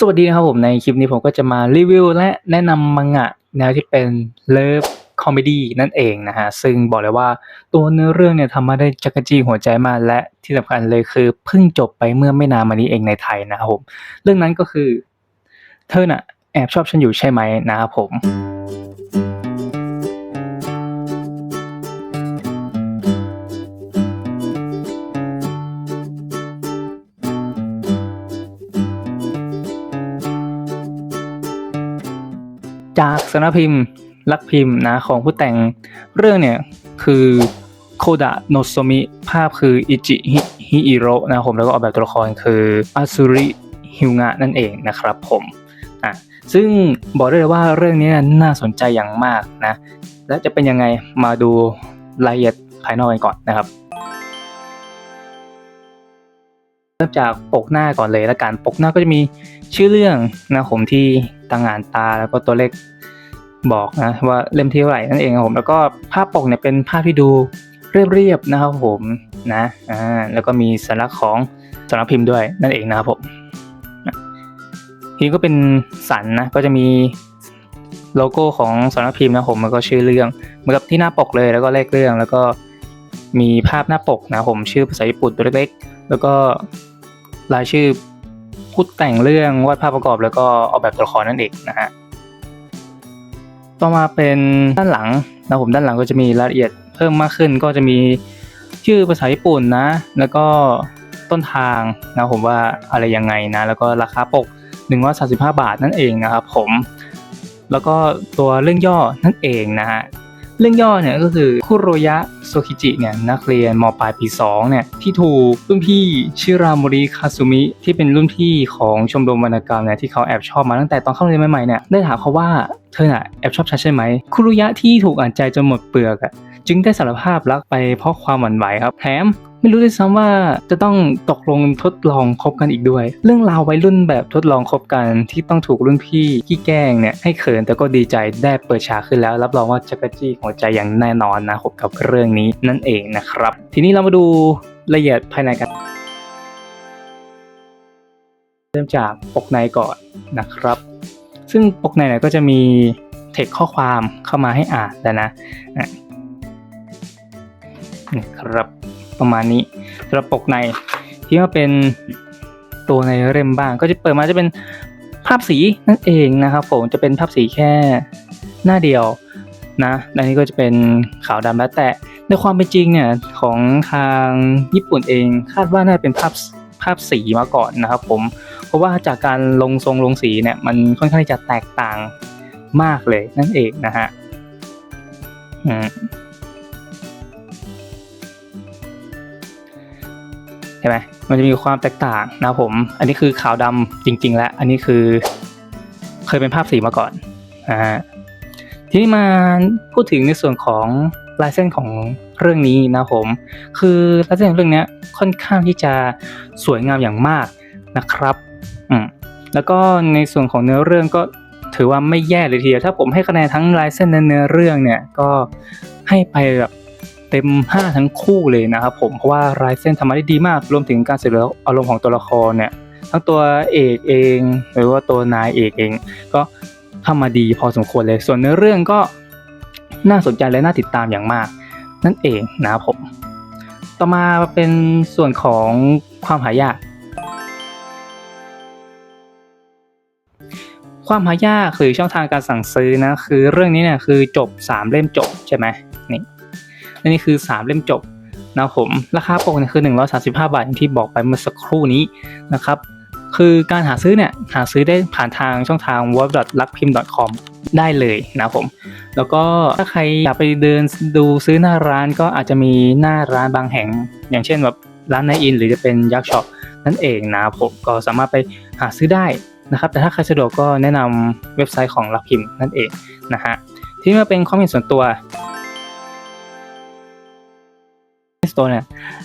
สวัสดีนะครับผมในคลิปนี้ผมก็จะมารีวิวและแนะนำมังงะแนวที่เป็นเลิฟคอมเมดี้นั่นเองนะฮะ ซึ่งบอกเลยว่าตัวเนื้อเรื่องเนี่ยทำมาได้จักรจี้หัวใจมากและที่สำคัญเลยคือเพิ่งจบไปเมื่อไม่นานมานี้เองในไทยนะครับผมเรื่องนั้นก็คือเธอน่ะแอบชอบฉันอยู่ใช่ไหมนะครับผม จากสำนักพิมพ์ลักพิมพ์นะของผู้แต่งเรื่องเนี่ยคือโคดะโนโซมิภาพคืออิจิฮิอิโร่นะครับผมแล้วก็ออกแบบตัวละครคืออาซุริฮิวงะนั่นเองนะครับผมอะซึ่งบอกได้เลยว่าเรื่องนี้น่าสนใจอย่างมากนะและจะเป็นยังไงมาดูรายละเอียดภายนอกกันก่อนนะครับ เริ่มจากปกหน้าก่อนเลยละกัน ปกหน้าก็จะมีชื่อเรื่องนะผมที่ต่างงานตาแล้วก็ตัวเลขบอกนะว่าเล่มที่เท่าไหร่นั่นเองครับผมแล้วก็ภาพปกเนี่ยเป็นภาพที่ดูเรียบๆนะครับผมนะอ่าแล้วก็มีสัญลักษณ์ของสำนักพิมพ์ด้วยนั่นเองนะครับผมทีนี้ก็เป็นสันนะก็จะมีโลโก้ของสำนักพิมพ์นะผมแล้วก็ชื่อเรื่องเหมือนกับที่หน้าปกเลยแล้วก็เลขเรื่องแล้วก็มีภาพหน้าปกนะผมชื่อภาษาญี่ปุ่นตัวเล็กๆ แล้วก็ รายชื่อผู้แต่งเรื่องวาดภาพประกอบแล้วก็ออกแบบตัวละครนั่นเองนะฮะต่อมาเป็นด้านหลังนะผมด้านหลังก็จะมีรายละเอียดเพิ่มมากขึ้นก็จะมีชื่อภาษาญี่ปุ่นนะ แล้วก็ต้นทางนะผมว่าอะไรยังไงนะ แล้วก็ราคาปก135บาทนั่นเองนะครับผม แล้วก็ตัวเรื่องย่อนั่นเองนะฮะ เรื่องย่อเนี่ยก็คือคุโรยะโซคิจิเนี่ยนักเรียนมปลายปี2เนี่ยที่ถูกรุ่นพี่ชิรามริคาซุมิที่เป็นรุ่นพี่ของชมรมวรรณกรรมเนี่ยที่เขาแอบชอบมาตั้งแต่ตอนเข้าเรียนใหม่ๆเนี่ยได้ถามเขาว่าเธอน่ะแอบชอบฉันใช่ไหมคุโรยะที่ถูกอ่านใจจนหมดเปลือกอะ จึงได้สารภาพรักไปเพราะความหวั่นไหวครับแถมไม่รู้ด้วยซ้ำว่าจะต้องตกลงทดลองคบกันอีกด้วย เรื่องราววัยรุ่นแบบทดลองคบกันที่ต้องถูกรุ่นพี่ขี้แกล้งเนี่ยให้เขินแต่ก็ดีใจได้เปิดฉากขึ้นแล้ว รับรองว่าจะกรจี้หัวใจอย่างแน่นอนนะครับกับเรื่องนี้นั่นเองนะครับ ทีนี้เรามาดูละเอียดภายในกันเริ่มจากปกในก่อนนะครับ ซึ่งปกในเนี่ยก็จะมีเทคข้อความเข้ามาให้อ่านแล้วนะ อะครับประมาณนี้สำหรับปกในที่ว่าเป็นตัวในเล่มบ้าง ก็จะเปิดมาจะเป็นภาพสีนั่นเองนะครับผมจะเป็นภาพสีแค่หน้าเดียวนะและนี้ก็จะเป็นขาวดำแล้วแต่ในความเป็นจริงเนี่ยของทางญี่ปุ่นเองคาดว่าน่าจะเป็นภาพภาพสีมาก่อนนะครับผมเพราะว่าจากการลงทรงลงสีเนี่ยมันค่อนข้างที่จะแตกต่างมากเลยนั่นเองนะฮะอืม เห็นไหมมันจะมีความแตกต่างนะผม อันนี้คือขาวดำจริง ๆ แล้ว อันนี้คือเคยเป็นภาพสีมาก่อนนะฮะทีนี้มาพูดถึงในส่วนของลายเส้นของเรื่องนี้นะผม คือลายเส้นของเรื่องนี้ค่อนข้างที่จะสวยงามอย่างมากนะครับอืมแล้วก็ในส่วนของเนื้อเรื่องก็ถือว่าไม่แย่เลยทีเดียวถ้าผมให้คะแนนทั้งลายเส้นและเนื้อเรื่องเนี่ยก็ให้ไปแบบ เต็ม 5 ทั้งคู่เลยนะครับผมเพราะว่าลายเส้นทำมาได้ดีมาก รวมถึงการสื่ออารมณ์ของตัวละครเนี่ยทั้งตัวเอกเอง หรือว่าตัวนายเอกเอง ก็ทำมาดีพอสมควรเลย ส่วนเนื้อเรื่องก็น่าสนใจและน่าติดตามอย่างมาก นั่นเองนะครับผม ต่อมาเป็นส่วนของความหายาก ความหายากหรือช่องทางการสั่งซื้อนะคือเรื่องนี้เนี่ยคือจบ 3 เล่มจบใช่ไหมนี่ และนี่คือ 3 เล่มจบนะครับผมราคาปกเนี่ยคือ 135 บาทอย่างที่บอกไปเมื่อสักครู่นี้นะครับคือการหาซื้อเนี่ยหาซื้อได้ผ่านทางช่องทาง w e b l a k p i m c o m ได้เลยนะครับผม แล้วก็ถ้าใครอยากไปเดินดูซื้อหน้าร้านก็อาจจะมีหน้าร้านบางแห่ง อย่างเช่นแบบร้านไนอิน หรือจะเป็นยักษ์ช็อปนั่นเองนะครับผมก็สามารถไปหาซื้อได้นะครับ แต่ถ้าใครสะดวกก็แนะนำเว็บไซต์ของลักพิมพ์นั่นเองนะฮะที่มาเป็นความเห็นส่วนตัว สโตเนี่ย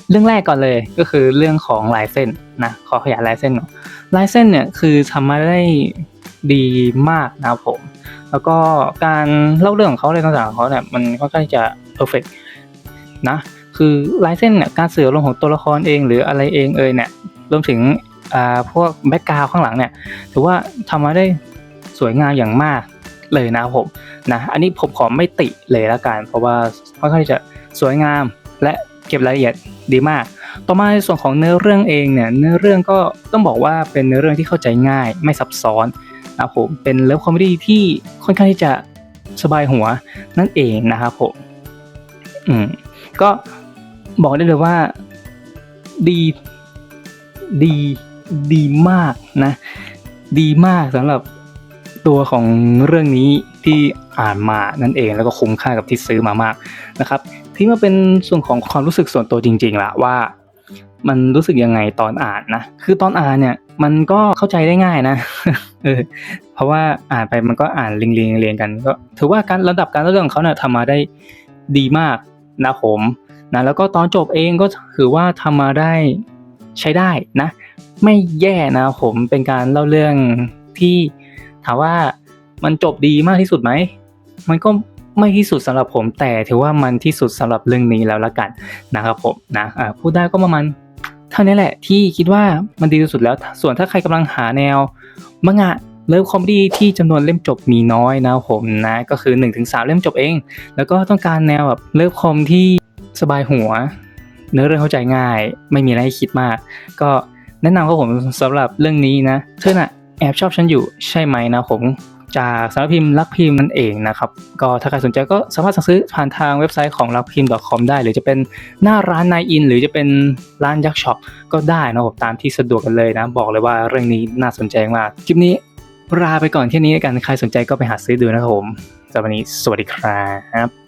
เรื่องแรกก่อนเลยก็คือเรื่องของลายเส้นนะขอขยายลายเส้นหน่อยลายเส้นเนี่ยคือทำมาได้ดีมากนะครับผม แล้วก็การเล่าเรื่องของเขาอะไรต่างๆของเขาเนี่ยมันค่อนข้างจะเพอร์เฟกนะคือลายเส้นเนี่ยการสื่ออารมณ์ของตัวละครเองหรืออะไรเองเอ่ยเนี่ยรวมถึงอ่าพวกแบ็กกราวข้างหลังเนี่ยถือว่าทำมาได้สวยงามอย่างมากเลยนะครับผมนะอันนี้ผมขอไม่ติเลยละกันเพราะว่าค่อนข้างจะสวยงามและ เก็บรายละเอียดดีมาก ต่อมาในส่วนของเนื้อเรื่องเองเนี่ยเนื้อเรื่องก็ต้องบอกว่าเป็นเนื้อเรื่องที่เข้าใจง่าย ไม่ซับซ้อนนะผมเป็นเลิฟคอมเมดี้ที่ค่อนข้างที่จะสบายหัวนั่นเองนะครับผมอืมก็บอกได้เลยว่าดีดีดีมากนะ ดีมากสำหรับตัวของเรื่องนี้ที่อ่านมานั่นเองแล้วก็คุ้มค่ากับที่ซื้อมามากนะครับ ที่มาเป็นส่วนของความรู้สึกส่วนตัวจริง ๆละว่า มันรู้สึกยังไงตอนอ่านนะคือตอนอ่านเนี่ยมันก็เข้าใจได้ง่ายนะเออเพราะว่าอ่านไปมันก็อ่านเรียงๆเรียงกันก็ถือว่าการระดับการเล่าเรื่องของเขาเนี่ยทำมาได้ดีมากนะผมนะแล้วก็ตอนจบเองก็ถือว่าทำมาได้ใช้ได้นะ ไม่แย่นะผมเป็นการเล่าเรื่องที่ถามว่ามันจบดีมากที่สุดไหม มันก็ ไม่ที่สุดสำหรับผม แต่ถือว่ามันที่สุดสำหรับเรื่องนี้แล้วละกันนะครับผมนะพูดได้ก็ประมาณเท่านี้แหละที่คิดว่ามันดีที่สุดแล้ว ส่วนถ้าใครกำลังหาแนวมังงะเลิฟคอมดี้ที่จำนวนเล่มจบมีน้อยนะผมนะก็คือ 1-3 เล่มจบเอง แล้วก็ต้องการแนวแบบเลิฟคอมที่สบายหัว เนื้อเรื่องเข้าใจง่าย ไม่มีอะไรให้คิดมาก ก็แนะนำครับผมสำหรับเรื่องนี้นะเธอน่ะแอบชอบฉันอยู่ใช่ไหมนะผม จากสำนักพิมพ์ลักพิมพ์นั่นเองนะครับ ก็ถ้าใครสนใจก็สามารถสั่งซื้อผ่านทางเว็บไซต์ของลักพิมพ์ .com ได้ หรือจะเป็นหน้าร้านนายอิน หรือจะเป็นร้านยักษ์ช็อปก็ได้นะผมตามที่สะดวกกันเลยนะ บอกเลยว่าเรื่องนี้น่าสนใจมากคลิปนี้ลาไปก่อนแค่นี้กันใครสนใจก็ไปหาซื้อดูนะครับผมสำหรับวันนี้สวัสดีครับ